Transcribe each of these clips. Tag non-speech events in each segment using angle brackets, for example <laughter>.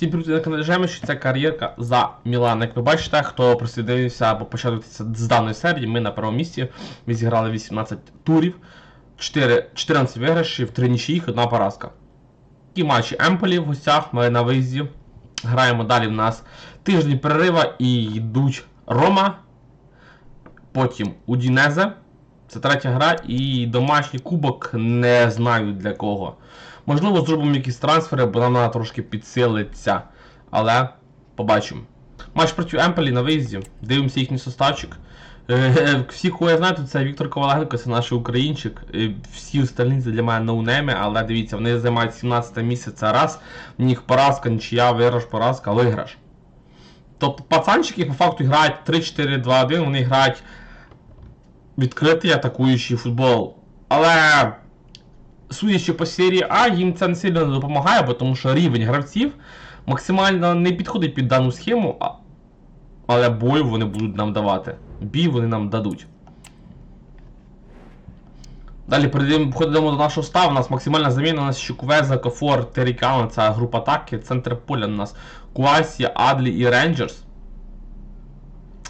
Всім привіт на каналі Жеміш, це кар'єрка за Мілан. Як ви бачите, хто присоединився або почав з даної серії, ми на першому місці. Ми зіграли 18 турів, 4, 14 виграшів, 3 нічиїх, 1 поразка. Такі матчі Емполі в гостях, ми на виїзді. Граємо далі в нас тиждень перерива і йдуть Рома. Потім Удінезе. Це третя гра і домашній кубок не знаю для кого. Можливо, зробимо якісь трансфери, бо нам треба трошки підсилиться. Але побачимо. Матч проти Емполі на виїзді. Дивимося їхній составчик. <laughs> Всі, кого я знаю, то це Віктор Коваленко, це наш українчик. Всі остальні для мене ноунейми, але дивіться, вони займають 17 місце це раз. В них поразка, нічия, виграш, поразка, виграш. Тобто пацанчики по факту грають 3-4-2-1, вони грають відкритий атакуючий футбол. Але судячи по серії А, їм це не сильно не допомагає, бо тому що рівень гравців максимально не підходить під дану схему, а... але бою вони будуть нам давати. Бій вони нам дадуть. Далі перейдемо, входимо до нашого ставу. У нас максимальна заміна у нас Щуквеза, Кофор, Терікан, це група атаки, центр поля у нас Куасі, Адлі і Рейнджерс.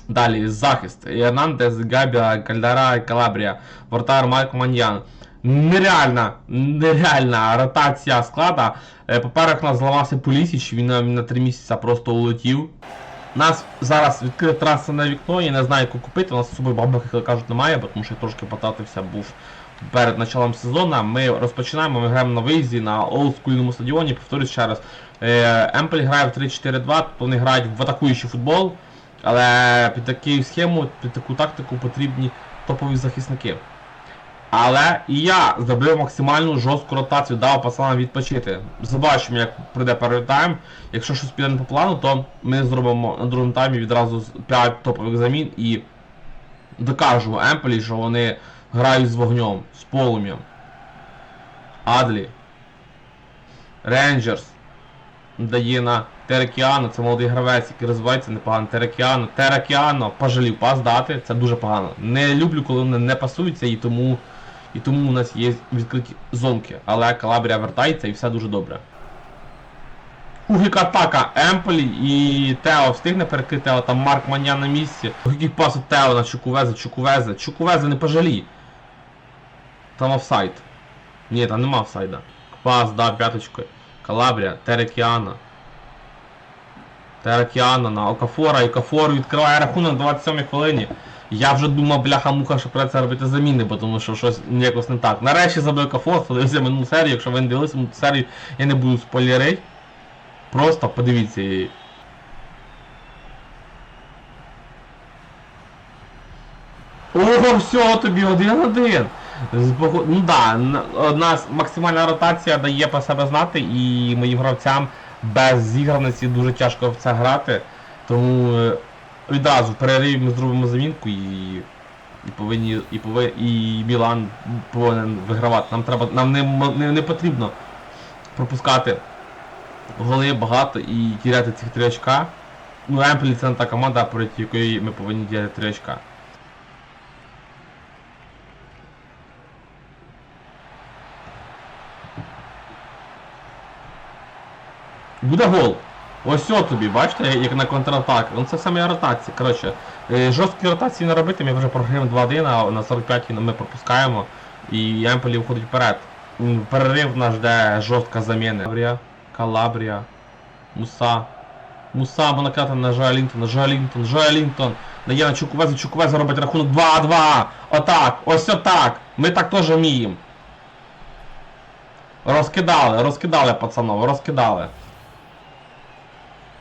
Далі захист. Ернандес, Габіа, Кальдара, Калабрія, Вратар Майк Маньян. Нереальна, нереальна ротація склада. Е, По-перше, у нас зламався Полісіч, він нам на 3 місяці просто улетів. Нас зараз відкрите трансферне вікно, я не знаю, яку купити. У нас з собою бабок, як кажуть, немає, бо тому що я трошки потратився був перед началом сезону. Ми розпочинаємо, ми граємо на виїзді на олдскульному стадіоні. Повторюсь ще раз. Е, Емпель грає в 3-4-2, тобто вони грають в атакуючий футбол. Але під таку схему, під таку тактику потрібні топові захисники. Але і я зробив максимальну жорстку ротацію, дав пацанам відпочити. Побачимо, як прийде перший тайм. Якщо щось піде не по плану, то ми зробимо на другому таймі відразу 5 топових замін і докажемо Емполі, що вони грають з вогнем, з полум'ям. Адлі. Рейнджерс. Дає на Терекіано, це молодий гравець, який розвивається непогано. Терекіано, Терекіано, пожалів пас дати, це дуже погано. Не люблю, коли вони не пасуються, і тому і тому у нас є відкриті зонки. Але Калабрія вертається і все дуже добре. Угіка атака Емполі і Тео встигне перекрити, але там Марк Маня на місці. Який пас у Тео на Чукувезе, Чукувезе, Чукувезе не пожалій. Там офсайд. Ні, там нема офсайда. Пас, да, п'яточкою. Калабрія, Терекіана. Терекіана на Окафора, і Окафор відкриває рахунок на 27 хвилині. Я вже думав, бляха-муха, що придеться робити заміни, бо тому що щось якось не так. Нарешті забив Окафор, подивився минулу серію, якщо ви не дивилися минулу серію, я не буду спойлерити. Просто подивіться її. Ого, все, тобі один-один. Ну да, у нас максимальна ротація дає про себе знати, і моїм гравцям без зіграності дуже тяжко в це грати. Тому е, відразу в перериві ми зробимо замінку і, і повинні і пови, і Мілан повинен вигравати. Нам треба нам не, не, не потрібно пропускати голи багато і тіряти цих 3 очка. Ну, Емплі це не та команда, проти якої ми повинні діяти 3 очка. Буде гол. Ось о тобі, бачите, як на контратак. Ну це саме ротація. Коротше, е, жорсткі ротації не робити, ми вже програємо 2-1, а на 45-й ми пропускаємо. І Емполі виходить вперед. Перерив наш де жорстка заміна. Калабрія, Калабрія, Муса. Муса або накати на Жоалінтон, Жоалінтон, Жоалінтон. Дає на Чукувезу, Чукувезу робить рахунок 2-2. Отак, ось отак. Ми так теж вміємо. Розкидали, розкидали, пацанов, розкидали.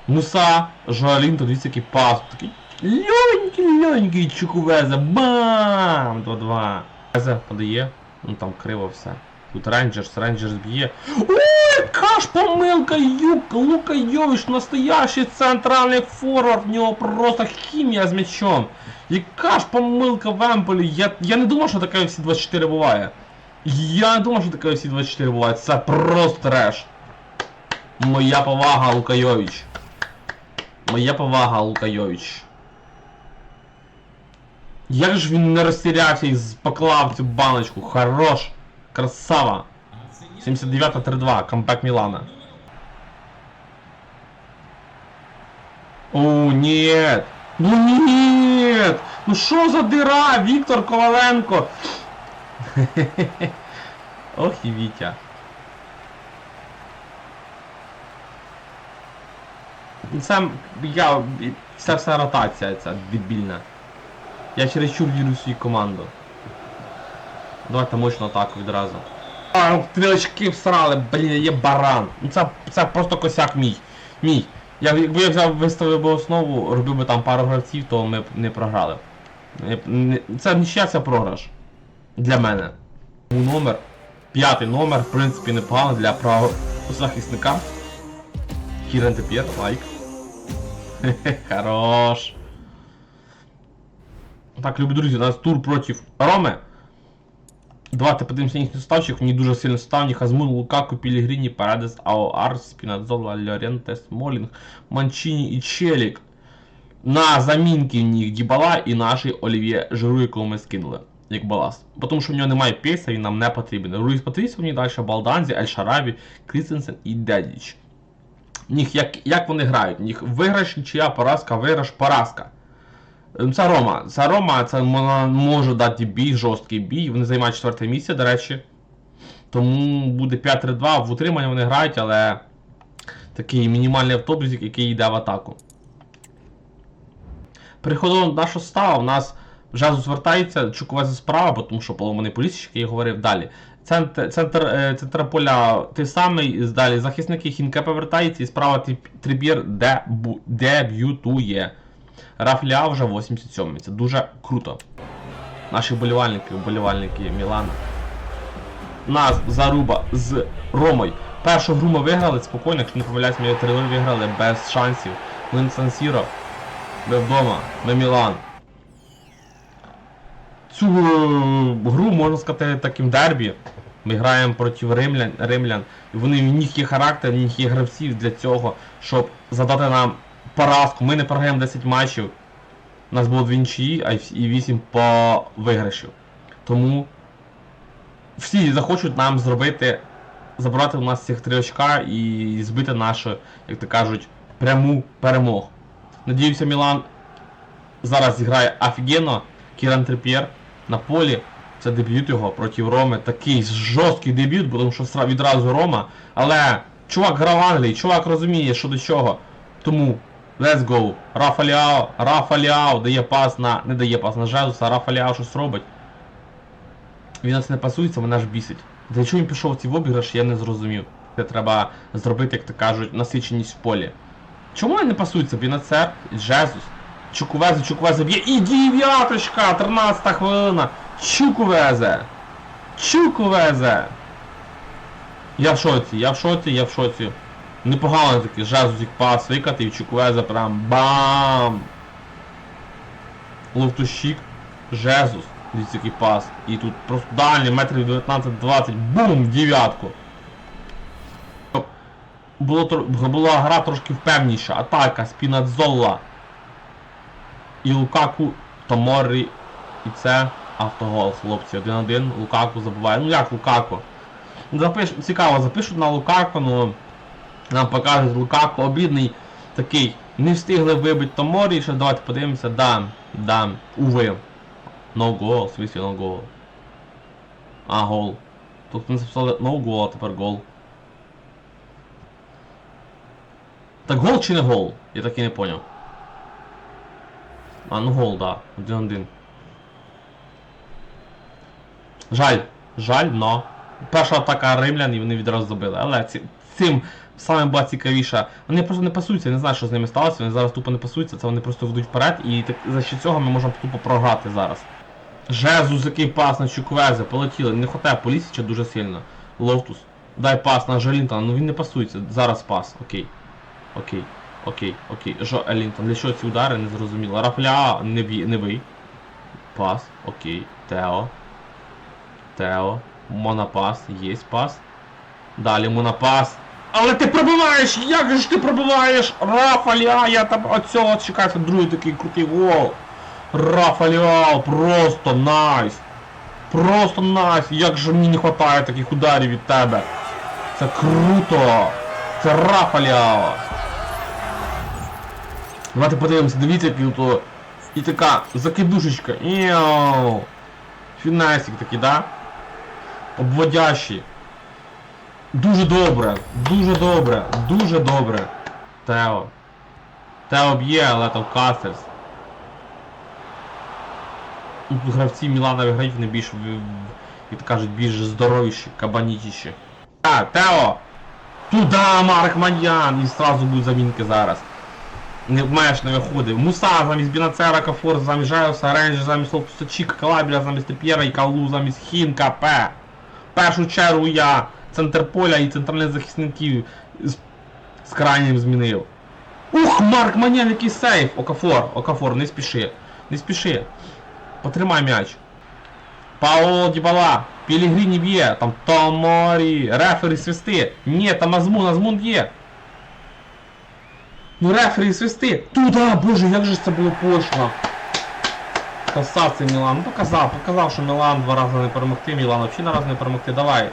Муса, Жоалін, тут дивіться який пас. Такий льонький, льонький чукувезе. Бам! 2-2. Везе подає. Ну там криво все. Тут Рейнджерс, Рейнджерс б'є. Ой, яка ж помилка, Юк, Лука Йович, настоящий центральний форвард, в нього просто хімія з м'ячом. Яка ж помилка в Емполі, я, я не думав, що таке всі 24 буває. Я не думав, що таке всі 24 буває, це просто треш. Моя повага, Лука Йович. Моя повага, Лукайович. Як ж він не розтірявся і поклав цю баночку? Хорош! Красава! 79-3-2, камбек Мілана. О, нет! Ну нет! Ну що за дыра, Віктор Коваленко? <laughs> Ох і Вітя. Це я. Це вся ротація ця дебільна. Я чересчур вірю в свою команду. Давайте мощно атаку відразу. А, стрілочки всрали, блін, є баран. Ну це, це просто косяк мій. Мій. Я, якби я взяв виставив би основу, робив би там пару гравців, то ми б не програли. Це нічия, це програш. Для мене. Номер. П'ятий номер, в принципі, непогано для правозахисника. Кірен тепер, лайк. <laughs> Хорош. Так, любі друзі, у нас тур проти Роми. Давайте подивимося на їхній ставчих. Мені дуже сильно ставні. Хазмун, Лукаку, Пілігріні, Парадес, Аоар, Спінадзола, Льоренте, Смолінг, Манчині і Челік. На замінки в них Дібала і наші Олів'є Жиру, якого ми скинули. Як баласт. Бо Тому що в нього немає пейса, він нам не потрібен. Руїс Патрісів мені далі Балданзі, Ель Шарабі, Крістенсен і Дедіч. В них як, як вони грають? В них виграш, нічия, поразка, виграш, поразка. Ем, Це Рома. Це Рома, це може дати бій, жорсткий бій. Вони займають четверте місце, до речі. Тому буде 5-3-2, в утримання вони грають, але такий мінімальний автобус, який йде в атаку. Переходимо до нашого става, у нас вже звертається Чуковезе справа, тому що поломаний полісчик, я говорив далі. Центр, центр, е, центр поля той самий, далі захисники Хінке повертається і справа Трибір дебютує. Рафля вже 87 Це дуже круто. Наші вболівальники, вболівальники Мілана. Нас заруба з Ромою. Першу гру ми виграли спокійно, якщо не помиляюсь, ми 3 виграли без шансів. Ми на Сан-Сіро. Ми вдома, ми Мілан. Цю е, гру можна сказати таким дербі. Ми граємо проти римлян, римлян. І вони в них є характер, в них є гравців для цього, щоб задати нам поразку. Ми не програємо 10 матчів. У нас було 2 нічиї, а і 8 по виграшів. Тому всі захочуть нам зробити, забрати у нас цих 3 очка і збити нашу, як то кажуть, пряму перемогу. Надіюся, Мілан зараз зіграє офігенно. Кіран Трип'єр на полі. Це дебют його проти Роми. Такий жорсткий дебют, тому що відразу Рома. Але чувак грав в Англії, чувак розуміє, що до чого. Тому let's go. Рафа Ліао, Рафа Ліао дає пас на. не дає пас на Жезуса, Рафа Ліао щось робить. Він нас не пасується, мене ж бісить. Для чого він пішов в ці обіграш, я не зрозумів. Це треба зробити, як то кажуть, насиченість в полі. Чому він не пасується? Бінацер, Жезус. Чукувезе, Чукувезе б'є. І дев'яточка! 13 хвилина. Чукувезе. Чукувезе. Я в шоці, я в шоці, я в шоці. Непогано такий Жезус пас викатив, і Чукувезе прям бам! Ловтущик, Жезус. Дивіться який пас. І тут просто дальній метрів 19-20. Бум! Дев'ятку. Було, була гра трошки впевніша. Атака, Спінадзола. І Лукаку, Томорі. І це автогол, хлопці. 1-1. Лукаку забуває. Ну як Лукаку? Ну, Запиш... Цікаво, запишуть на Лукаку, ну нам покажуть Лукаку обідний такий. Не встигли вибити Томорі, ще давайте подивимося. Да, да, уви. No goal, в смысле no goal. А, гол. Тут не записали no goal, а тепер гол. Так гол чи не гол? Я так і не поняв. А, ну гол, да. 1-1. Жаль. Жаль, но. Перша атака римлян і вони відразу забили. Але цим саме була цікавіша. Вони просто не пасуються, я не знаю, що з ними сталося, вони зараз тупо не пасуються, це вони просто ведуть вперед і так, за що цього ми можемо тупо програти зараз. Жезус, який пас на Чуквезе, полетіли, не хватає Полісіча дуже сильно. Лофтус. Дай пас на Желінтона, ну він не пасується, зараз пас, окей. Окей, окей, окей. Жо Елінтон. Для чого ці удари не зрозуміло. Рафля не б'є, не бий. Пас, окей. Тео. Тео. Монопас, є пас. Далі монопас. Але ти пробиваєш! Як же ж ти пробиваєш? Рафаля, я там от цього чекаю, другий такий крутий гол. Рафаля, просто найс. Просто найс. Як же мені не вистачає таких ударів від тебе. Це круто. Це Рафаля. Давайте подивимося, дивіться, який то. І така закидушечка. Іоу. Фінесик такий, да? Обводящий. Дуже добре, дуже добре, дуже добре. Тео. Тео б'є, але там Кастельс. Ну, Тут гравці Мілана виграють, вони більш, в- в- як кажуть, більш здоровіші, кабанітіші. А, Тео! Туда, Марк Маньян! І сразу будуть замінки зараз. Маєш не виходив. Муса замість Бінацера, Кафор замість Жайоса, Рейнджер замість Лоптуса Чіка, Калабіля замість Теп'єра і Калу замість Хінка, П. Першу чергу я центр поля і центральних захисників з, з крайнім змінив. Ух, Марк Маньян, який сейф! Окафор, Окафор, не спіши. Не спіши. Потримай м'яч. Паоло Дібала, Пілігріні б'є, там Томорі, рефері свисти. Ні, там Азмун, Азмун б'є. Ну рефері свисти. Туда, боже, як же це було пошло. Красавці Мілан. Ну показав, показав, що Мілан два рази не перемогти, Мілан взагалі раз не перемогти. Давай.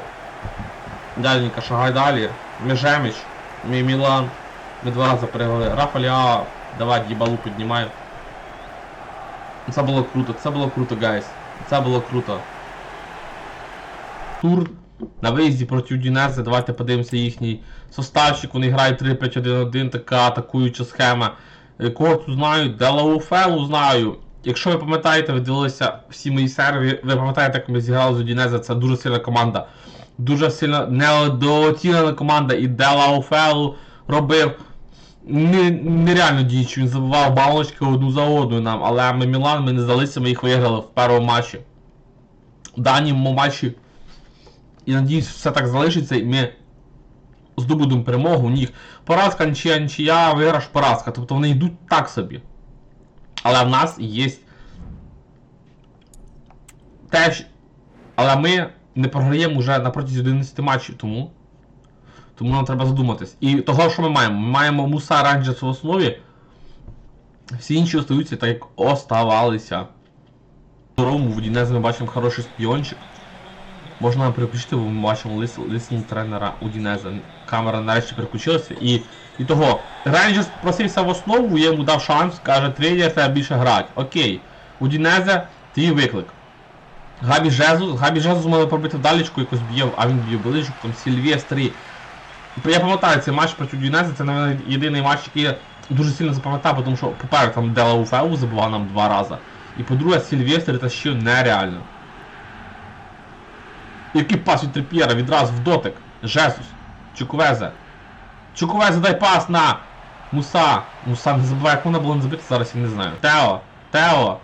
Дальненько, шагай далі. Межеміч. Мій Мілан. Ми два рази перегали. Рафа Ліао. Давай, Дібалу піднімай. Це було круто, це було круто, гайс. Це було круто. Тур на виїзді проти Удінези. Давайте подивимося їхній составчик. Вони грають 3-5-1-1, така атакуюча схема. Е, Кого тут знаю? Делауфелу знаю. Якщо ви пам'ятаєте, ви дивилися всі мої серві, ви пам'ятаєте, як ми зіграли з Удінези, це дуже сильна команда. Дуже сильно недооцінена команда і Делауфелу робив не, нереально діючи, він забивав балочки одну за одною нам, але ми Мілан, ми не здалися, ми їх виграли в першому матчі. В даному матчі, і надіюсь, все так залишиться, і ми здобудемо перемогу. У них поразка, нічия, нічия, виграш, поразка. Тобто вони йдуть так собі. Але в нас є теж. Але ми не програємо вже на протязі 11 матчів, тому. Тому нам треба задуматись. І того, що ми маємо? Ми маємо Муса Ранджерс в основі. Всі інші остаються так, як оставалися. В Рому в Удінезі ми бачимо хороший шпіончик. Можна переключити, бо ми бачимо лис, лисні тренера Удінеза. Камера нарешті переключилася. І, і того, Рейнджерс просився в основу, я йому дав шанс, каже, тренер треба більше грати. Окей. Удінезе, твій виклик. Габі Жезус, Габі Жезус мали пробити вдалечку, якось б'є, а він б'є ближче, там Сільвестрі. Я пам'ятаю цей матч проти Удінези, це, мабуть, єдиний матч, який я дуже сильно запам'ятав, тому що, по-перше, там Дела Уфеу забував нам два рази. І по-друге, Сільвестр це ще нереально. Який пас від Трип'єра відразу в дотик. Жесус. Чуквезе. Чуквезе дай пас на Муса. Муса не забуває, як вона була не забита, зараз я не знаю. Тео. Тео.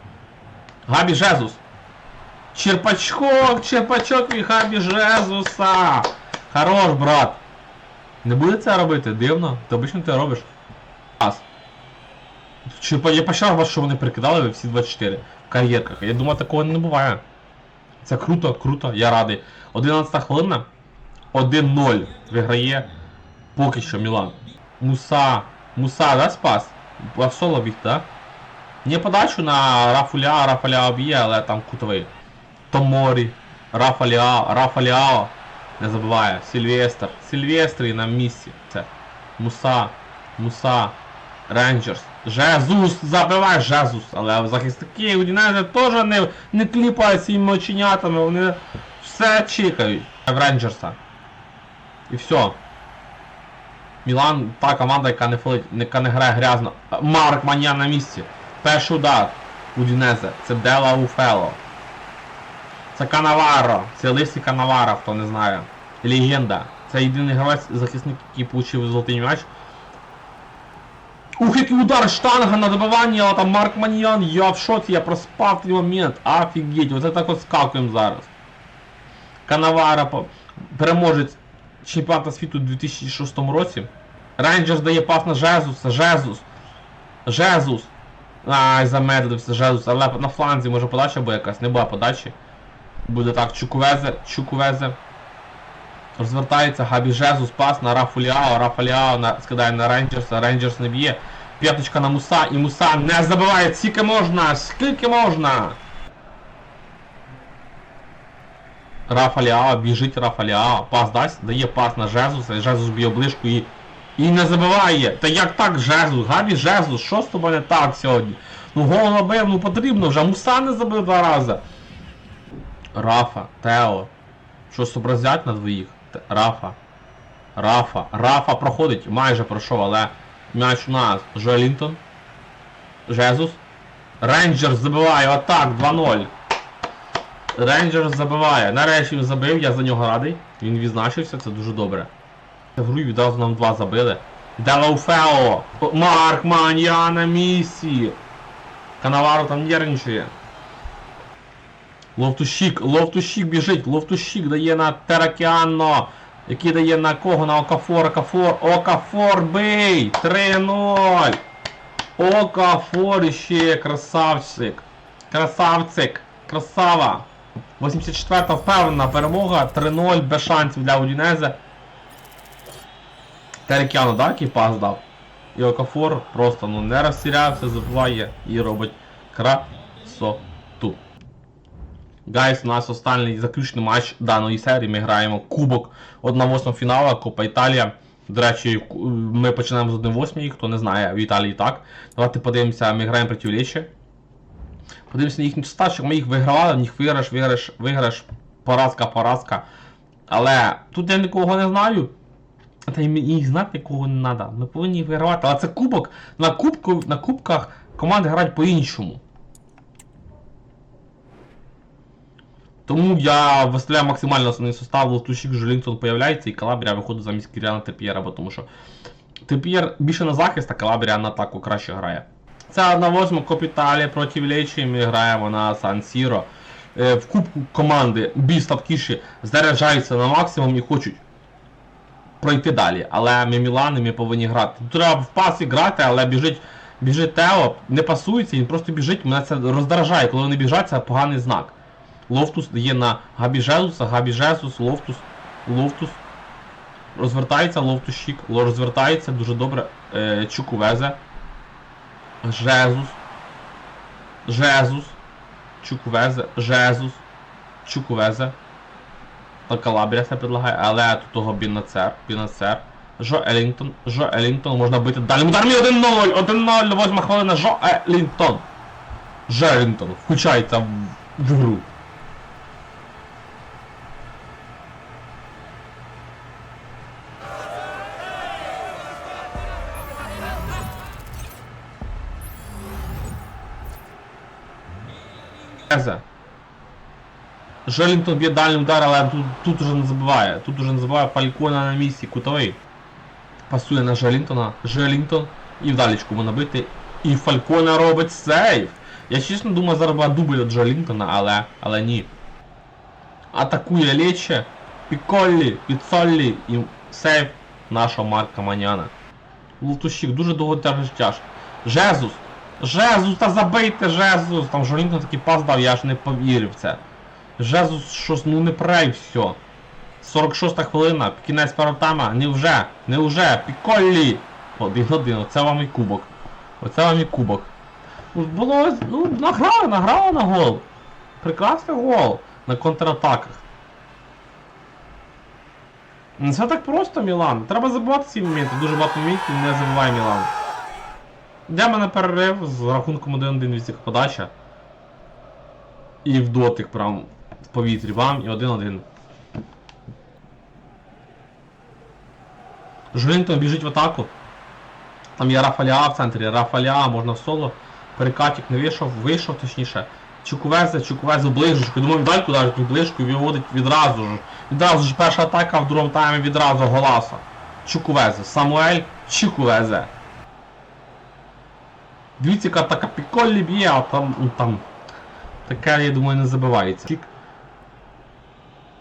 Габі Жезус. Черпачок, черпачок від Габі Жезуса. Хорош, брат. Не буде це робити, дивно. Ти обично ти робиш. Пас. Черпа... Я почав вас, що вони прикидали всі 24 в кар'єрках. Я думаю, такого не буває. Це круто, круто, я радий. 11 хвилина. 1-0 виграє поки що Мілан. Муса. Муса, да, спас? Соло біг, да? Не подачу на Рафуля, Рафаля б'є, але там кутовий. Томорі, Рафаляо, Рафаляо. Не забуває. Сильвестр. Сильвестрі на місці. Це. Муса. Муса. Рейнджерс. Жезус! Забивай Жезус! Але захисники Удінези теж не, не кліпають своїми оченятами, вони все чекають в Рейнджерса. І все. Мілан та команда, яка не фолить, яка не грає грязно. Марк Маньян на місці. Перший удар Удінезе. Це Дела Уфело. Це Канаваро. Це Лисі Канаваро, хто не знає. Легенда. Це єдиний гравець захисник, який отримав золотий м'яч. Ух, який удар, штанга на добиванні, але там Марк Маньян, я в шоці, я проспав той момент. Офігеть, оце так от скакуємо зараз. Канавара, переможець чемпіонату світу у 2006 році. Рейнджерс дає пас на Жезуса, Жезус. Жезус. Ай, замедлився Жезус, але на фланзі може подача буде якась, не буде подачі. Буде так, Чуквезе, Чуквезе. Розвертається Габі Жезус, пас на Рафуліао, Рафуліао на, скидає на Рейнджерса, Рейнджерс не б'є. П'яточка на Муса, і Муса не забиває, скільки можна, скільки можна. Рафаліао, біжить Рафаліао, пас дасть, дає пас на Жезуса, і Жезус б'є ближку і І не забиває. Та як так, Жезус? Габі Жезус, що з тобою не так сьогодні? Ну гол набив, ну потрібно вже. Муса не забив два рази. Рафа, Тео. Що зобразять на двоїх? Рафа. Рафа. Рафа проходить, майже пройшов, але м'яч у нас. Жолінтон. Жезус. Рейнджерс забиває, отак, 2-0. Рейнджерс забиває. Нарешті він забив, я за нього радий. Він відзначився, це дуже добре. В гру відразу нам два забили. Делауфео! Марк Манья на місці! Канаваро там нервничає. Ловтущик, Ловтущик біжить, Ловтущик дає на Теракіанно, який дає на кого? На Окафор, Окафор, Окафор бий! 3-0! Окафор іще красавчик! Красавцик! Красава! 84-та впевнена перемога, 3-0 без шансів для Удінезе. Терекяну, да, який пас дав? І Окафор просто ну, не розсірявся, забуває і робить красоту. Гайс, у нас останній заключний матч даної серії. Ми граємо Кубок 1-8 фіналу, Копа Італія. До речі, ми починаємо з 1-8, хто не знає, в Італії так. Давайте подивимося, ми граємо проти Лечі. Подивимося на їхній стачок, ми їх вигравали, в них виграш, виграш, виграш, поразка, поразка. Але тут я нікого не знаю. Та й їх знати нікого не треба. Ми повинні їх вигравати. Але це кубок. На, кубку, на кубках команди грають по-іншому. Тому я виставляю максимально основний состав, Лотушик, Жолінсон появляється і Калабрія виходить замість Кіріана Тепієра, бо тому що Тепієр більше на захист, а Калабрія на атаку краще грає. Це на 8 Копіталі проти Лечі, ми граємо на Сан Сіро. Е, В кубку команди більш слабкіші заряджаються на максимум і хочуть пройти далі. Але ми Мілани, ми повинні грати. Треба в пасі грати, але біжить, біжить Тео, не пасується, він просто біжить, мене це роздражає. Коли вони біжать, це поганий знак. Лофтус є на Габі Жезуса, Габі Жезус, Лофтус, Лофтус. Розвертається, Лофтус Щік, розвертається дуже добре. Е, Чукувезе. Жезус. Жезус. Чуку везе. Жезус. Чуку везе. Та Калабрія це предлагає, але тут того Бінацер, Бінацер. Жо Елінгтон, Жо Елінгтон, можна бити далі. Удар мій 1-0, 1-0, восьма хвилина, Жо Елінгтон. Жо Елінгтон, включається в гру. Желінгтон б'є дальній удар, але тут, тут уже не забиває. Тут уже не забиває Фалькона на місці, кутовий. Пасує на Желінгтона. Желінгтон. І вдалечку можна бити. І Фалькона робить сейв. Я чесно думаю, зараз буде дубль від Желінгтона, але, але ні. Атакує Лече. Піколлі, Піцоллі і сейв нашого Марка Маняна. Лутущик дуже довго тяжеш тяж. Жезус! Жезус, та забийте Жезус! Там Жолінко такий пас дав, я ж не повірив в це. Жезус щось ну не прей все. 46 хвилина, кінець перотама, не вже, не вже, Піколлі! Один-один, оце вам і кубок. Оце вам і кубок. Ну, Було, ну, награли, награли на гол. Прекрасний гол на контратаках. Все так просто, Мілан. Треба забувати ці моменти. Дуже багато моментів не забувай Мілан. Йдемо на перерив з рахунком 1-1 від подача. І в дотик прям в повітрі вам і 1-1. Жулінтон біжить в атаку. Там є Рафаля в центрі, Рафаля, можна в соло. Перекатик не вийшов, вийшов точніше. Чукувезе, Чукувезе ближечку. Думаю, дальку даже тут ближку і виводить відразу ж. Відразу ж перша атака в другому таймі відразу голаса. Чукувезе. Самуель Чукувезе. Дивіться, яка така піколі б'є, а там, там. Таке, я думаю, не забивається.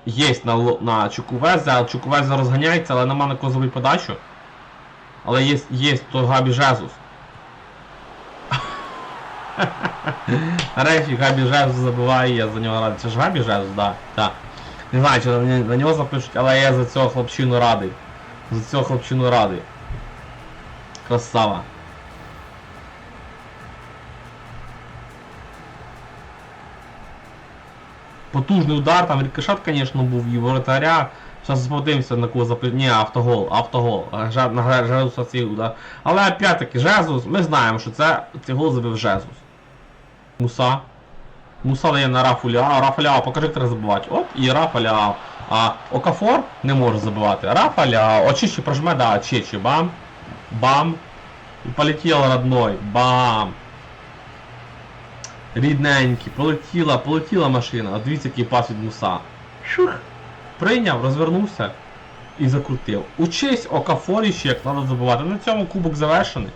Єсть на, на Чукувезе, Чукувезе розганяється, але нема на забити подачу. Але є, є то Габі Жезус. <laughs> Нарешті Габі Жезус забиває, я за нього радий. Це ж Габі Жезус, да, так. Не знаю, чи на, на нього запишуть, але я за цього хлопчину радий. За цього хлопчину радий. Красава. Потужний удар, там рикошет, звісно, був і воротаря. Зараз подивимося на кого запи... Ні, автогол, автогол. На Жезуса цілу, да. Але опять-таки, Жезус, ми знаємо, що це цей гол забив Жезус. Муса. Муса дає на Рафу Ляо. Рафа Ляо, покажи, як треба забивати. Оп, і Рафа Ляо. А Окафор не може забивати. Рафа Ляо. Очищи прожме, да, Чечі. Бам. Бам. І полетів родной. Бам. Рідненький. Полетіла, полетіла машина. А дивіться, який пас від Муса. Шух. Прийняв, розвернувся і закрутив. Учись Окафорі ще як треба забувати. На цьому кубок завершений.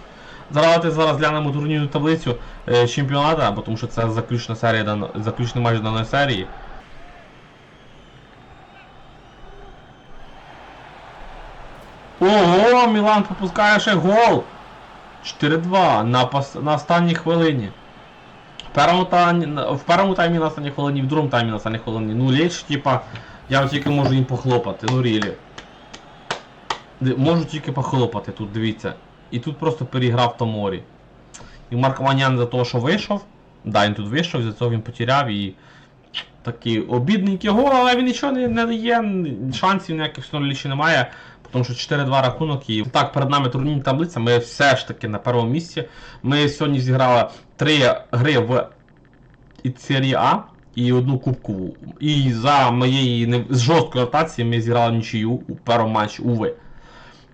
Зараз зараз глянемо турнірну таблицю е, чемпіоната, бо тому що це заключна серія заключний матч даної серії. Ого, Мілан пропускає ще гол! 4-2 на, на останній хвилині. В першому, таймі, в першому таймі на останній хвилині, в другому таймі на останній хвилині. Ну, ліч, типа, я тільки можу їм похлопати, ну рілі. Можу тільки похлопати тут, дивіться. І тут просто переграв Томорі. І Марк Ванян за того, що вийшов. Да, він тут вийшов, за цього він потеряв і. Такий обідненький гол, але він нічого не, дає, шансів ніяких лічі немає. Тому що 4-2 рахунок і так перед нами турнірна таблиця. Ми все ж таки на першому місці. Ми сьогодні зіграли три гри в серії А і одну кубкову. І за моєї жорсткої ротації ми зіграли нічию у першому матчі уви.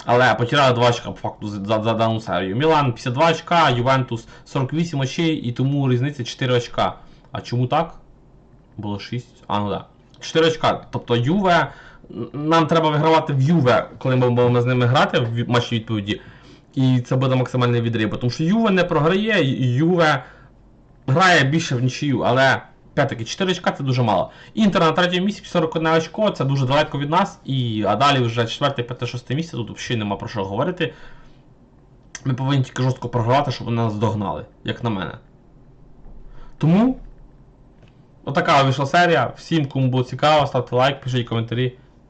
Але потеряли 2 очка по факту за, за, дану серію. Мілан 52 очка, Ювентус 48 очей і тому різниця 4 очка. А чому так? Було 6. А, ну да. 4 очка. Тобто Юве. Нам треба вигравати в Юве, коли ми будемо з ними грати в матчі відповіді. І це буде максимальний відрив. Тому що Юве не програє, Юве грає більше в нічию, але. Опять-таки, 4 очка це дуже мало. Інтер на третьому місці 41 очко, це дуже далеко від нас. І, а далі вже 4, 5, 6 місце, тут взагалі нема про що говорити. Ми повинні тільки жорстко програвати, щоб вони нас догнали, як на мене. Тому. Отака вийшла серія. Всім, кому було цікаво, ставте лайк, пишіть коментарі.